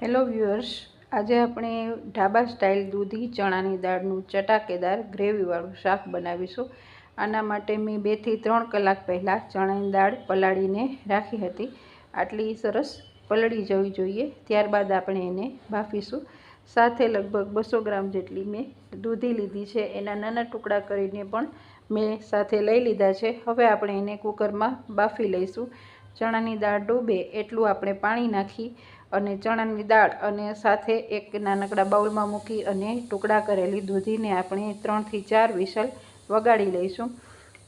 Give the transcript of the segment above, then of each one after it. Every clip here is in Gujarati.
હેલો વ્યુઅર્સ આજે આપણે ઢાબા સ્ટાઇલ દૂધી, ચણાની દાળનું ચટાકેદાર ગ્રેવીવાળું શાક બનાવીશું. આના માટે મેં બેથી ત્રણ કલાક પહેલાં ચણાની દાળ પલાળીને રાખી હતી. આટલી સરસ પલળી જવી જોઈએ, ત્યારબાદ આપણે એને બાફીશું. સાથે લગભગ બસો ગ્રામ જેટલી મેં દૂધી લીધી છે, એના નાના ટુકડા કરીને પણ મેં સાથે લઈ લીધા છે. હવે આપણે એને કુકરમાં બાફી લઈશું. ચણાની દાળ ડૂબે એટલું આપણે પાણી નાખી અને ચણાની દાળ અને સાથે એક નાનકડા બાઉલમાં મૂકી અને ટુકડા કરેલી દૂધીને આપણે ત્રણથી ચાર વિસલ વગાડી લઈશું.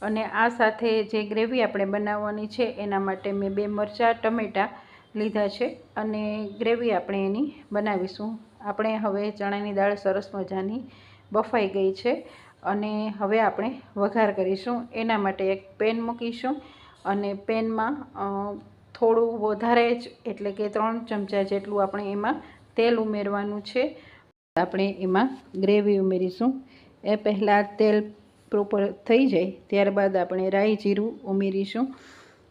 અને આ સાથે જે ગ્રેવી આપણે બનાવવાની છે, એના માટે મેં બે મરચાં, ટમેટાં લીધા છે અને ગ્રેવી આપણે એની બનાવીશું. આપણે હવે ચણાની દાળ સરસ મજાની બફાઈ ગઈ છે અને હવે આપણે વઘાર કરીશું. એના માટે એક પેન મૂકીશું અને પેનમાં થોડું વધારે જ, એટલે કે ત્રણ ચમચા જેટલું આપણે એમાં તેલ ઉમેરવાનું છે. આપણે એમાં ગ્રેવી ઉમેરીશું. એ પહેલાં તેલ પ્રોપર થઈ જાય, ત્યારબાદ આપણે રાઈ જીરું ઉમેરીશું.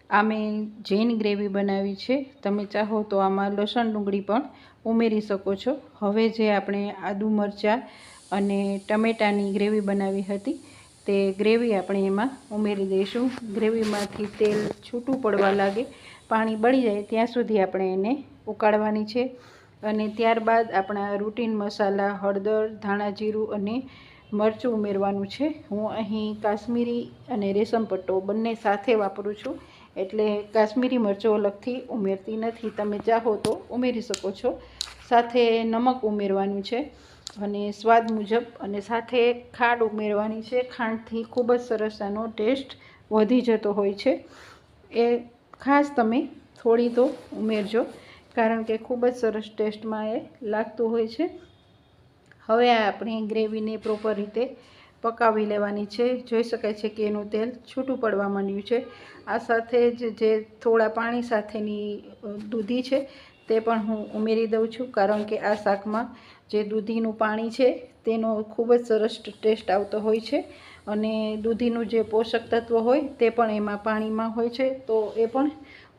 આ મેં જૈન ગ્રેવી બનાવી છે. તમે ચાહો તો આમાં લસણ ડુંગળી પણ ઉમેરી શકો છો. હવે જે આપણે આદુ મરચાં અને ટમેટાની ગ્રેવી બનાવી હતી તે ગ્રેવી આપણે એમાં ઉમેરી દઈશું. ગ્રેવીમાંથી તેલ છૂટું પડવા લાગે, પાણી બળી જાય ત્યાં સુધી આપણે એને ઉકાળવાની છે. અને ત્યારબાદ આપણા રૂટીન મસાલા, હળદર, ધાણા જીરું અને મરચું ઉમેરવાનું છે. હું અહીં કાશ્મીરી અને રેશમ પટ્ટો બંને સાથે વાપરું છું. એટલે કાશ્મીરી મરચું અલગથી ઉમેરતી નથી. તમે ચાહો તો ઉમેરી શકો છો. સાથે નમક ઉમેરવાનું છે. અને સ્વાદ મુજબ અને સાથે ખાંડ ઉમેરવાની છે. ખાંડથી ખૂબ જ સરસ આનો ટેસ્ટ વધી જતો હોય છે. એ ખાસ તમે થોડી તો ઉમેરજો, કારણ કે ખૂબ જ સરસ ટેસ્ટમાં એ લાગતું હોય છે. હવે આપણે ગ્રેવીને પ્રોપર રીતે પકાવી લેવાની છે. જોઈ શકાય છે કે એનું તેલ છૂટું પડવા માંડ્યું છે. આ સાથે જ જે થોડા પાણી સાથેની દૂધી છે તે પણ હું ઉમેરી દઉં છું, કારણ કે આ શાકમાં જે દૂધીનું પાણી છે, તેનો ખૂબ જ સરસ ટેસ્ટ આવતો હોય છે અને દૂધીનું જે પોષક તત્વ હોય તે પણ એમાં પાણીમાં હોય છે, તો એ પણ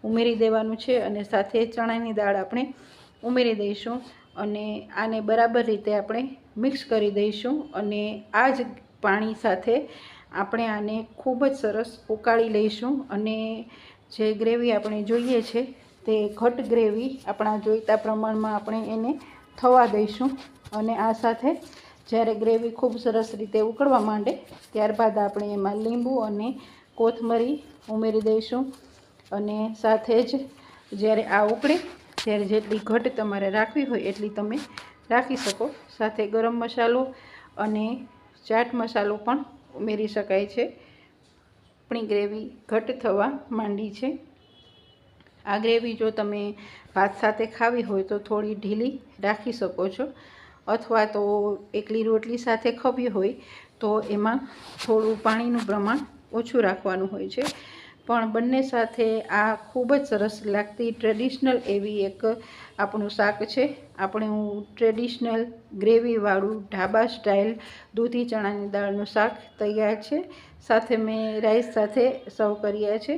ઉમેરી દેવાનું છે અને સાથે ચણાની દાળ આપણે ઉમેરી દઈશું અને આને બરાબર રીતે આપણે મિક્સ કરી દઈશું અને આ જ પાણી સાથે આપણે આને ખૂબ જ સરસ ઉકાળી લઈશું અને જે ગ્રેવી આપણે જોઈએ છે, તે ઘટ ગ્રેવી આપણા જોઈતા પ્રમાણમાં આપણે એને થવા દઈશું. અને આ સાથે જ્યારે ગ્રેવી ખૂબ સરસ રીતે ઉકળવા માંડે, ત્યારબાદ આપણે એમાં લીંબુ અને કોથમરી ઉમેરી દઈશું. અને સાથે જ જ્યારે આ ઉકળે, ત્યારે જેટલી ઘટ તમારે રાખવી હોય એટલી તમે રાખી શકો. સાથે ગરમ મસાલો અને ચાટ મસાલો પણ ઉમેરી શકાય છે. આપણી ગ્રેવી ઘટ થવા માંડી છે. આ ગ્રેવી જો તમે ભાત સાથે ખાવી હોય તો થોડી ઢીલી રાખી શકો છો. અથવા તો એકલી રોટલી સાથે ખવી હોય તો એમાં થોડું પાણીનું પ્રમાણ ઓછું રાખવાનું હોય છે. પણ બંને સાથે આ ખૂબ જ સરસ લાગતી ટ્રેડિશનલ એવી એક આપણું શાક છે. આપણું ટ્રેડિશનલ ગ્રેવીવાળું ઢાબા સ્ટાઇલ દૂધી ચણાની દાળનું શાક તૈયાર છે. સાથે મેં રાઈસ સાથે સર્વ કર્યા છે.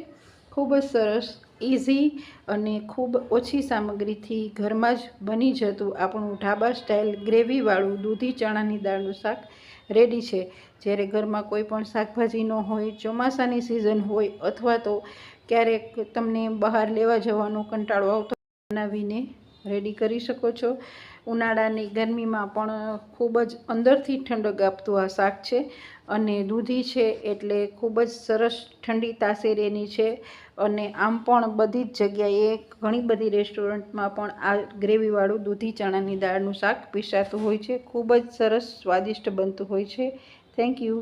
ખૂબ જ સરસ ઇઝી અને ખૂબ ઓછી સામગ્રીથી ઘરમાં જ બની જતું આપણું ઢાબા સ્ટાઇલ ગ્રેવીવાળું દૂધી ચણાની દાળનું શાક રેડી છે. જ્યારે ઘરમાં કોઈ પણ શાકભાજી ન હોય, ચોમાસાની સિઝન હોય અથવા તો ક્યારેક તમને બહાર લેવા જવાનો કંટાળો આવતો બનાવીને રેડી કરી શકો છો. ઉનાળાની ગરમીમાં પણ ખૂબ જ અંદરથી ઠંડક આપતું આ શાક છે અને દૂધી છે એટલે ખૂબ જ સરસ ઠંડી તાસેરેની છે અને આમ પણ બધી જ જગ્યાએ ઘણી બધી રેસ્ટોરન્ટમાં પણ આ ગ્રેવીવાળું દૂધી ચણાની દાળનું શાક પીસાતું હોય છે. ખૂબ જ સરસ સ્વાદિષ્ટ બનતું હોય છે. Thank you.